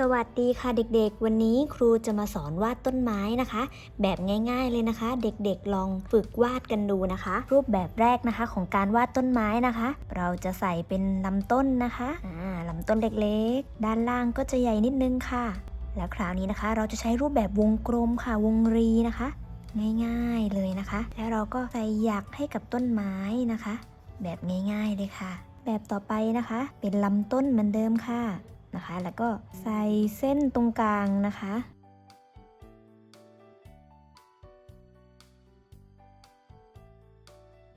สวัสดีค่ะเด็กๆ วันนี้ครูจะมาสอนวาดต้นไม้นะคะ แบบง่ายๆเลยนะคะ เด็กๆลองฝึกวาดกันดูนะคะ รูปแบบแรกนะคะของการวาดต้นไม้นะคะ เราจะใส่เป็นลำต้นนะคะอ่าลำต้นเล็กๆ ด้านล่างก็จะใหญ่นิดนึงค่ะ แล้วคราวนี้นะคะ เราจะใช้รูปแบบวงกลมค่ะวงรีนะคะ ง่ายๆเลยนะคะ แล้วเราก็ใส่หยักให้กับต้นไม้นะคะ แบบง่ายๆเลยค่ะ แบบต่อไปนะคะ เป็นลำต้นเหมือนเดิมค่ะ นะคะ แล้วก็ใส่เส้นตรงกลางนะคะ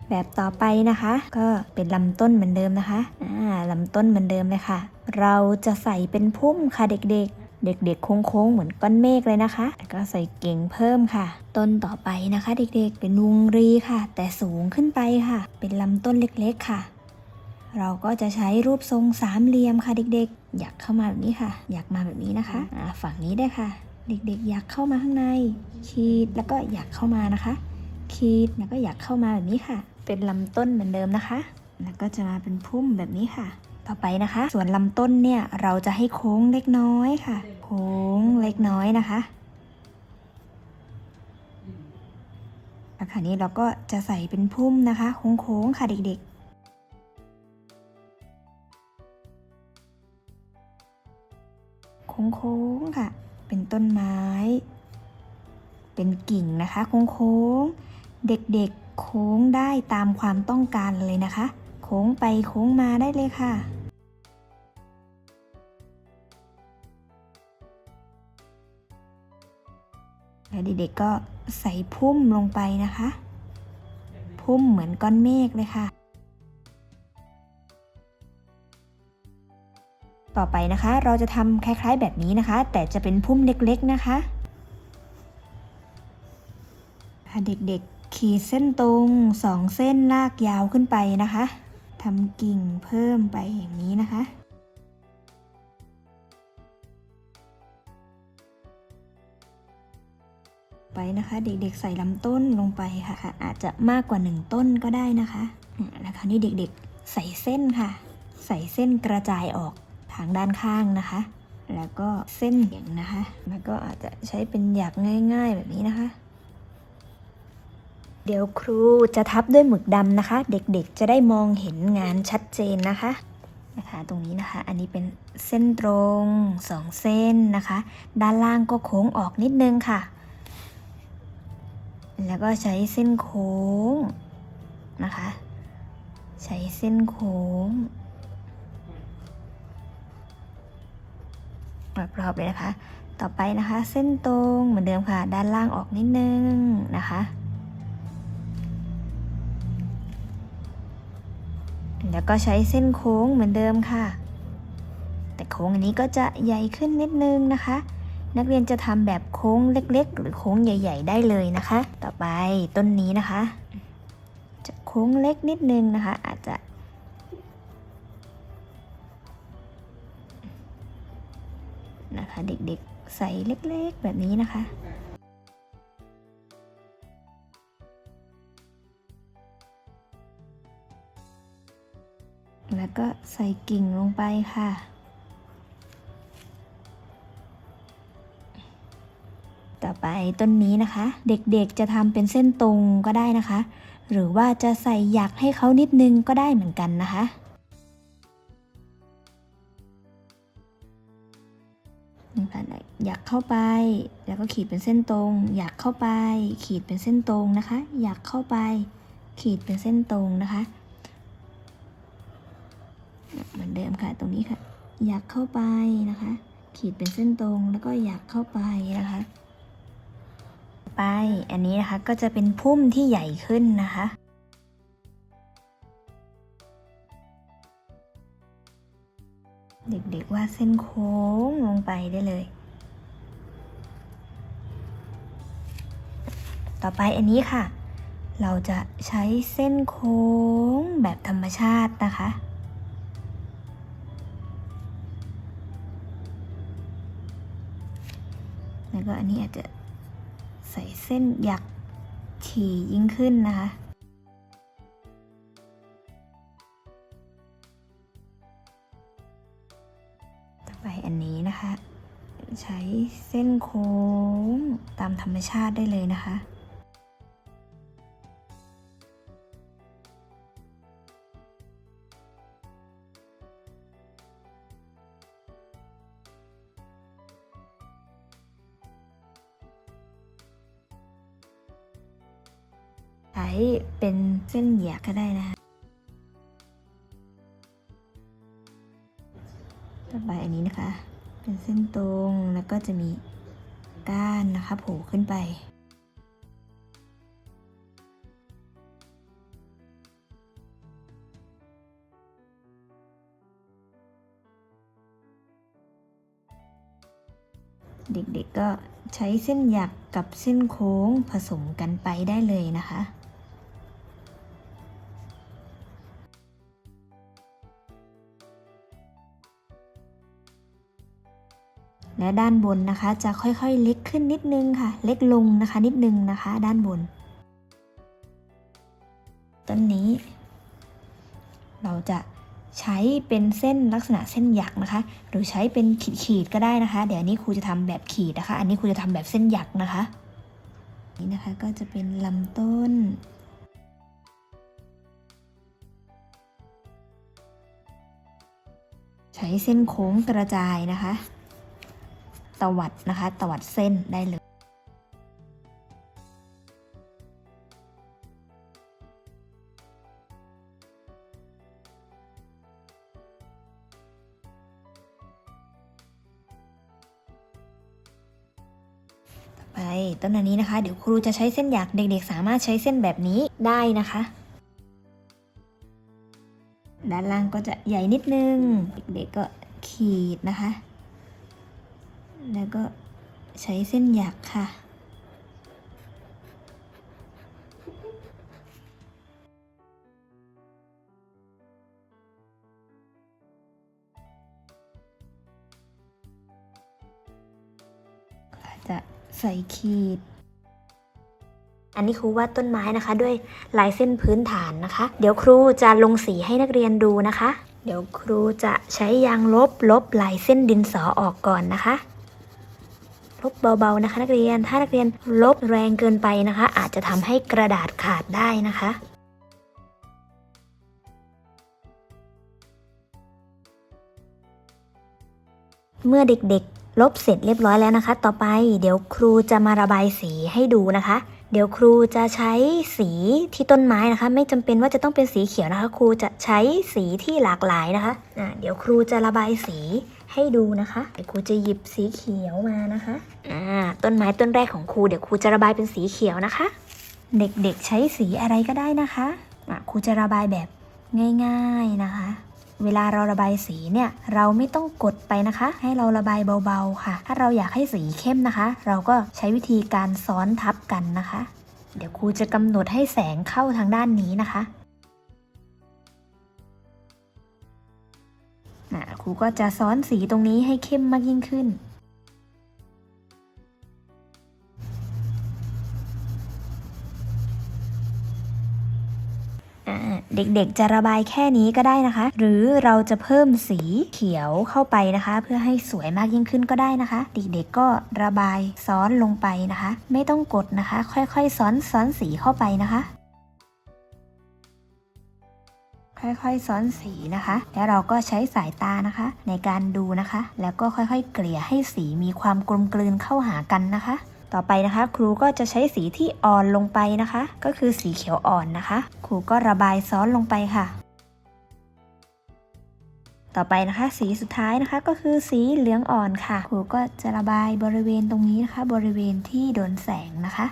แบบต่อไปนะคะ ก็เป็นลำต้นเหมือนเดิมนะคะอ่าลำต้นเหมือนเดิมเลยค่ะ เราจะใส่เป็นพุ่มค่ะเด็กๆ เด็กๆโค้งๆเหมือนก้อนเมฆเลยนะคะแล้วก็ใส่เก่งเพิ่มค่ะ ต้นต่อไปนะคะ เด็กๆเป็นวงรีค่ะ แต่สูงขึ้นไปค่ะ เป็นลำต้นเล็กๆค่ะ เราก็จะใช้รูปทรงสามเหลี่ยมค่ะเด็กๆ อยากเข้ามาแบบนี้ค่ะ อยากมาแบบนี้นะคะอ่าฝั่งนี้ได้ค่ะ เด็กๆ อยากเข้ามาข้างใน ขีดแล้วก็อยากเข้ามานะคะ ขีดแล้วก็อยากเข้ามาแบบนี้ค่ะ เป็นลำต้นเหมือนเดิมนะคะ แล้วก็จะมาเป็นพุ่มแบบนี้ค่ะ ต่อไปนะคะ ส่วนลำต้นเนี่ยเราจะให้โค้งเล็กน้อยค่ะ โค้งเล็กน้อยนะคะแล้วคราวนี้เราก็จะใส่เป็นพุ่มนะคะโค้งๆค่ะเด็กๆ โค้งๆค่ะ เป็นต้นไม้ เป็นกิ่งนะคะโค้งๆ เด็กๆโค้งได้ตามความต้องการเลยนะคะ โค้งไปโค้งมาได้เลยค่ะแล้วเด็กๆก็ใส่พุ่มลงไปนะคะ พุ่มเหมือนก้อนเมฆเลยค่ะ ต่อไปนะคะ เราจะทำคล้ายๆแบบนี้นะคะ แต่จะเป็นพุ่มเล็กๆนะคะเด็กๆ ขีดเส้นตรงสองเส้นลากยาวขึ้นไปนะคะทำกิ่งเพิ่มไปอย่างนี้นะคะไปนะคะ เด็กๆใส่ลำต้นลงไปค่ะคะอาจจะมากกว่าหนึ่งต้นก็ได้นะคะ แล้วคราวนี้เด็กๆใส่เส้นค่ะ ใส่เส้นกระจายออก ทางด้านข้างนะคะ แล้วก็เส้นเหยียงนะคะ แล้วก็อาจจะใช้เป็นหยักง่ายๆแบบนี้นะคะ เดี๋ยวครูจะทับด้วยหมึกดำนะคะ เด็กๆจะได้มองเห็นงานชัดเจนนะคะนะคะตรงนี้นะคะ อันนี้เป็นเส้นตรงสองเส้นนะคะ ด้านล่างก็โค้งออกนิดนึงค่ะ แล้วก็ใช้เส้นโค้งนะคะ ใช้เส้นโค้ง รอบๆเลยนะคะ ต่อไปนะคะ เส้นตรงเหมือนเดิมค่ะ ด้านล่างออกนิดนึงนะคะ แล้วก็ใช้เส้นโค้งเหมือนเดิมค่ะ แต่โค้งอันนี้ก็จะใหญ่ขึ้นนิดนึงนะคะ นักเรียนจะทำแบบโค้งเล็ก ๆ หรือโค้งใหญ่ ๆ ได้เลยนะคะ ต่อไปต้นนี้นะคะ จะโค้งเล็กนิดนึงนะคะ อาจจะ นะคะ เด็กๆใส่เล็กๆแบบนี้นะคะแล้วก็ใส่กิ่งลงไปค่ะ ต่อไปต้นนี้นะคะ เด็กๆจะทำเป็นเส้นตรงก็ได้นะคะ หรือว่าจะใส่หยักให้เขานิดนึงก็ได้เหมือนกันนะคะนะคะ เข้าไป แล้วก็ขีดเป็นเส้นตรง อยากเข้าไป ขีดเป็นเส้นตรงนะคะ อยากเข้าไป ขีดเป็นเส้นตรงนะคะ เหมือนเดิมค่ะตรงนี้ค่ะ อยากเข้าไปนะคะ ขีดเป็นเส้นตรงแล้วก็อยากเข้าไปนะคะ ไปอันนี้นะคะก็จะเป็นพุ่มที่ใหญ่ขึ้นนะคะเด็กๆวาดเส้นโค้งลงไปได้เลย ต่อไปอันนี้ค่ะ เราจะใช้เส้นโค้งแบบธรรมชาตินะคะ แล้วก็อันนี้อาจจะใส่เส้นหยักถี่ยิ่งขึ้นนะคะต่อไปอันนี้นะคะ ใช้เส้นโค้งตามธรรมชาติได้เลยนะคะ ช้เป็นเส้นเหยียกก็ได้นะคะต่อไปอันนี้นะคะ เป็นเส้นตรงแล้วก็จะมีก้านนะคะโผล่ขึ้นไปเด็กๆก็ใช้เส้นหยักกับเส้นโค้งผสมกันไปได้เลยนะคะ และด้านบนนะคะจะค่อยๆเล็กขึ้นนิดนึงค่ะ เล็กลงนะคะนิดนึงนะคะ ด้านบน ต้นนี้ เราจะใช้เป็นเส้นลักษณะเส้นหยักนะคะ หรือใช้เป็นขีดๆก็ได้นะคะ เดี๋ยวนนี้ครูจะทำแบบขีดนะคะ อันนี้ครูจะทำแบบเส้นหยักนะคะ นี่นะคะก็จะเป็นลำต้นใช้เส้นโค้งกระจายนะคะ ตวัดนะคะตวัดเส้นได้เลยไปต้นอันนี้นะคะ เดี๋ยวครูจะใช้เส้นหยักเด็กๆ สามารถใช้เส้นแบบนี้ได้นะคะ ด้านล่างก็จะใหญ่นิดนึง เด็กๆก็ขีดนะคะ แล้วก็ใช้เส้นหยักค่ะ จะใส่ขีด อันนี้ครูวาดต้นไม้นะคะ ด้วยลายเส้นพื้นฐานนะคะ เดี๋ยวครูจะลงสีให้นักเรียนดูนะคะ เดี๋ยวครูจะใช้ยางลบลบลายเส้นดินสอออกก่อนนะคะ ลบเบาๆนะคะ นักเรียน ถ้านักเรียนลบแรงเกินไปนะคะ อาจจะทำให้กระดาษขาดได้นะคะเมื่อเด็กๆ ลบเสร็จเรียบร้อยแล้วนะคะ ต่อไปเดี๋ยวครูจะมาระบายสีให้ดูนะคะ เดี๋ยวครูจะใช้สีที่ต้นไม้นะคะ ไม่จำเป็นว่าจะต้องเป็นสีเขียวนะคะ ครูจะใช้สีที่หลากหลายนะคะอ่าเดี๋ยวครูจะระบายสี ให้ดูนะคะเดี๋ยวครูจะหยิบสีเขียวมานะคะอ่าต้นไม้ต้นแรกของครูเดี๋ยวครูจะระบายเป็นสีเขียวนะคะ เด็กๆใช้สีอะไรก็ได้นะคะอะครูจะระบายแบบง่าย ๆนะคะ เวลาเราระบายสีเนี่ยเราไม่ต้องกดไปนะคะ ให้เราระบายเบาๆค่ะ ถ้าเราอยากให้สีเข้มนะคะ เราก็ใช้วิธีการซ้อนทับกันนะคะ เดี๋ยวครูจะกำหนดให้แสงเข้าทางด้านนี้นะคะ รูก็จะซ้อนสีตรงนี้ให้เข้มมากยิ่งขึ้น เด็กๆจะระบายแค่นี้ก็ได้นะคะ หรือเราจะเพิ่มสีเขียวเข้าไปนะคะ เพื่อให้สวยมากยิ่งขึ้นก็ได้นะคะ เด็กๆก็ระบายซ้อนลงไปนะคะ ไม่ต้องกดนะคะ ค่อยๆซ้อนซ้อนสีเข้าไปนะคะ ค่อยๆซ้อนสีนะคะ แล้วเราก็ใช้สายตานะคะ ในการดูนะคะ แล้วก็ค่อยๆ เกลี่ยให้สีมีความกลมกลืนเข้าหากันนะคะ ต่อไปนะคะ ครูก็จะใช้สีที่อ่อนลงไปนะคะ ก็คือสีเขียวอ่อนนะคะ ครูก็ระบายซ้อนลงไปค่ะ ต่อไปนะคะ สีสุดท้ายนะคะก็คือสีเหลืองอ่อนค่ะ ครูก็จะระบายบริเวณตรงนี้นะคะ บริเวณที่โดนแสงนะคะ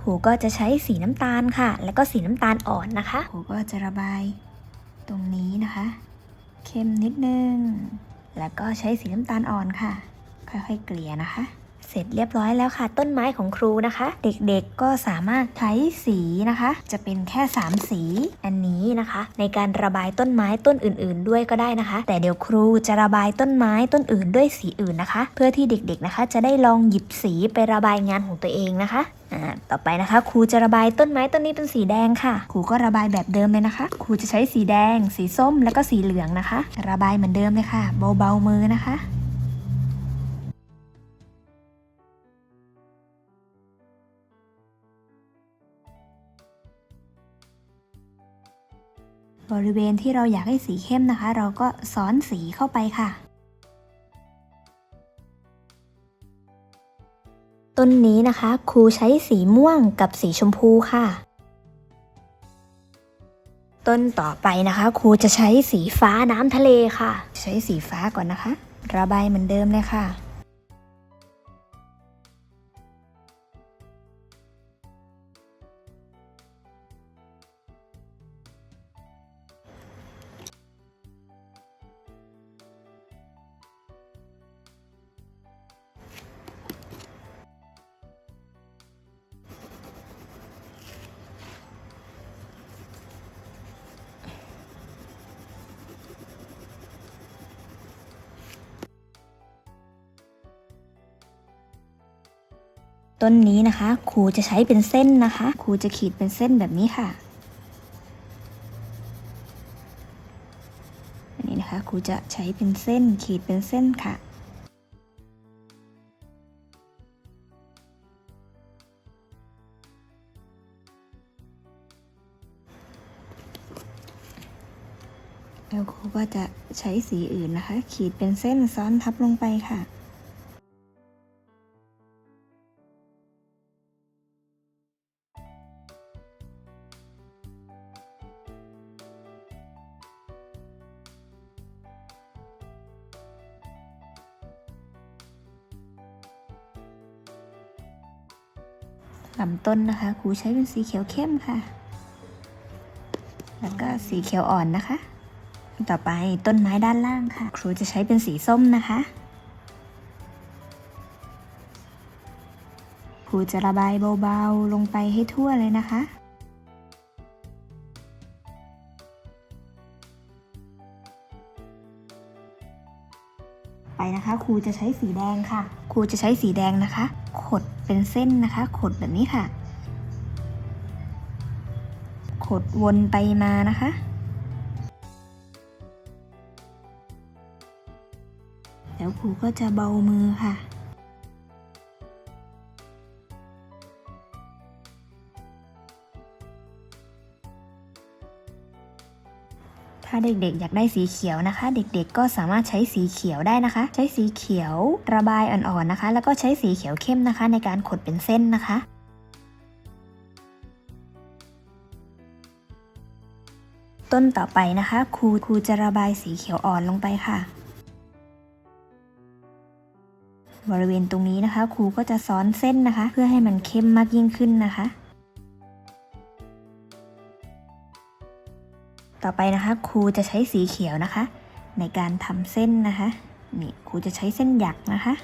ครูก็จะใช้สีน้ำตาลค่ะ แล้วก็สีน้ำตาลอ่อนนะคะครูก็จะระบายตรงนี้นะคะ เข้มนิดนึง แล้วก็ใช้สีน้ำตาลอ่อนค่ะ ค่อยๆเกลี่ยนะคะ เสร็จเรียบร้อยแล้วค่ะ ต้นไม้ของครูนะคะ เด็กๆก็สามารถใช้สีนะคะ จะเป็นแค่ 3 สีอันนี้นะคะ ในการระบายต้นไม้ต้นอื่น ๆ ด้วยก็ได้นะคะ แต่เดี๋ยวครูจะระบายต้นไม้ต้นอื่นด้วยสีอื่นนะคะ เพื่อที่เด็กๆนะคะ จะได้ลองหยิบสีไประบายงานของตัวเองนะคะต่อไปนะคะ ครูจะระบายต้นไม้ต้นนี้เป็นสีแดงค่ะ ครูก็ระบายแบบเดิมเลยนะคะ ครูจะใช้สีแดง สีส้มแล้วก็สีเหลืองนะคะ ระบายเหมือนเดิมเลยค่ะ เบาๆมือนะคะ บริเวณที่เราอยากให้สีเข้มนะคะ เราก็ซ้อนสีเข้าไปค่ะ ต้นนี้นะคะครูใช้สีม่วงกับสีชมพูค่ะ ต้นต่อไปนะคะ ครูจะใช้สีฟ้าน้ำทะเลค่ะ ใช้สีฟ้าก่อนนะคะ ระบายเหมือนเดิมเลยค่ะ ต้นนี้นะคะครูจะใช้เป็นเส้นนะคะครูจะขีดเป็นเส้นแบบนี้ค่ะอันนี้นะคะครูจะใช้เป็นเส้นขีดเป็นเส้นค่ะแล้วครูก็จะใช้สีอื่นนะคะ ขีดเป็นเส้นซ้อนทับลงไปค่ะ ต้นนะคะครูใช้เป็นสีเขียวเข้มค่ะ แล้วก็สีเขียวอ่อนนะคะ ต่อไปต้นไม้ด้านล่างค่ะ ครูจะใช้เป็นสีส้มนะคะครูจะระบายเบาๆลงไปให้ทั่วเลยนะคะ รูจะใช้สีแดงค่ะ ครูจะใช้สีแดงนะคะ ขดเป็นเส้นนะคะ ขดแบบนี้ค่ะ ขดวนไปมานะคะ แล้วครูก็จะเบามือค่ะ ถ้าเด็กๆ อยากได้สีเขียวนะคะ เด็กๆก็สามารถใช้สีเขียวได้นะคะ ใช้สีเขียวระบายอ่อนๆนะคะ แล้วก็ใช้สีเขียวเข้มนะคะ ในการขดเป็นเส้นนะคะต้นต่อไปนะคะ ครูครูจะระบายสีเขียวอ่อนลงไปค่ะ บริเวณตรงนี้นะคะ ครูก็จะซ้อนเส้นนะคะ เพื่อให้มันเข้มมากยิ่งขึ้นนะคะ ต่อไปนะคะครูจะใช้สีเขียวนะคะ ในการทำเส้นนะคะนี่ครูจะใช้เส้นหยักนะคะ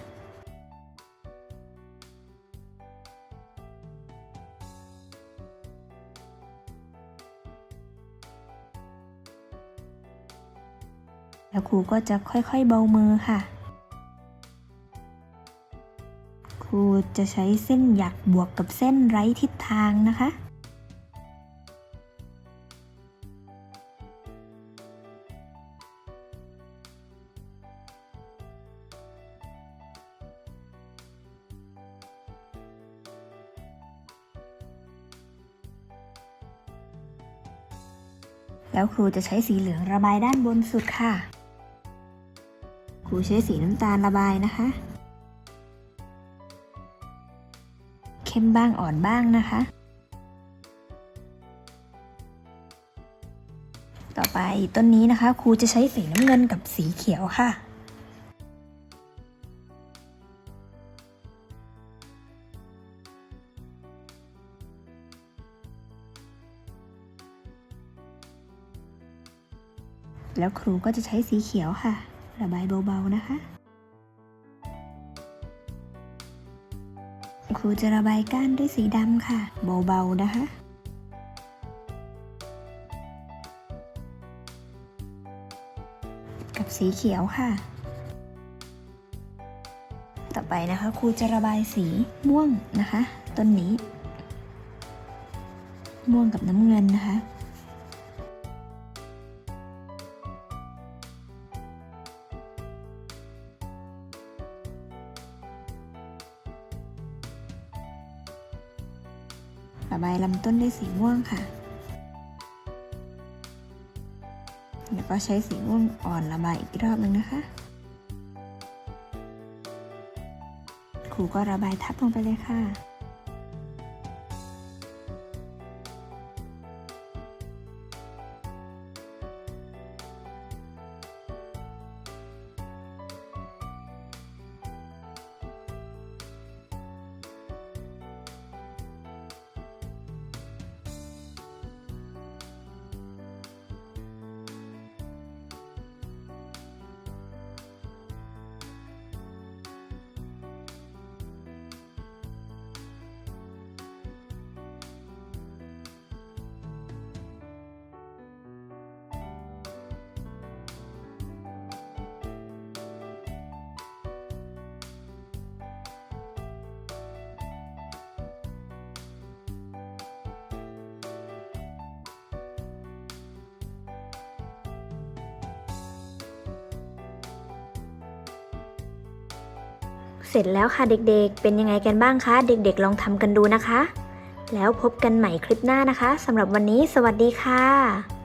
แล้วครูก็จะค่อยๆเบามือค่ะ ครูจะใช้เส้นหยักบวกกับเส้นไร้ทิศทางนะคะ แล้วครูจะใช้สีเหลืองระบายด้านบนสุดค่ะ ครูใช้สีน้ำตาลระบายนะคะ เข้มบ้างอ่อนบ้างนะคะ ต่อไปต้นนี้นะคะ ครูจะใช้สีน้ำเงินกับสีเขียวค่ะ แล้วครูก็จะใช้สีเขียวค่ะ ระบายเบาๆนะคะ ครูจะระบายก้านด้วยสีดำค่ะ เบาๆนะคะกับสีเขียวค่ะ ต่อไปนะคะครูจะระบายสีม่วงนะคะ ต้นนี้ ม่วงกับน้ำเงินนะคะ ลำต้นด้วยสีม่วงค่ะ แล้วก็ใช้สีม่วงอ่อนระบายอีกรอบหนึ่งนะคะครูก็ระบายทับลงไปเลยค่ะ เสร็จแล้วค่ะเด็กๆ เป็นยังไงกันบ้างคะ เด็กๆ ลองทำกันดูนะคะ แล้วพบกันใหม่คลิปหน้านะคะสำหรับวันนี้สวัสดีค่ะ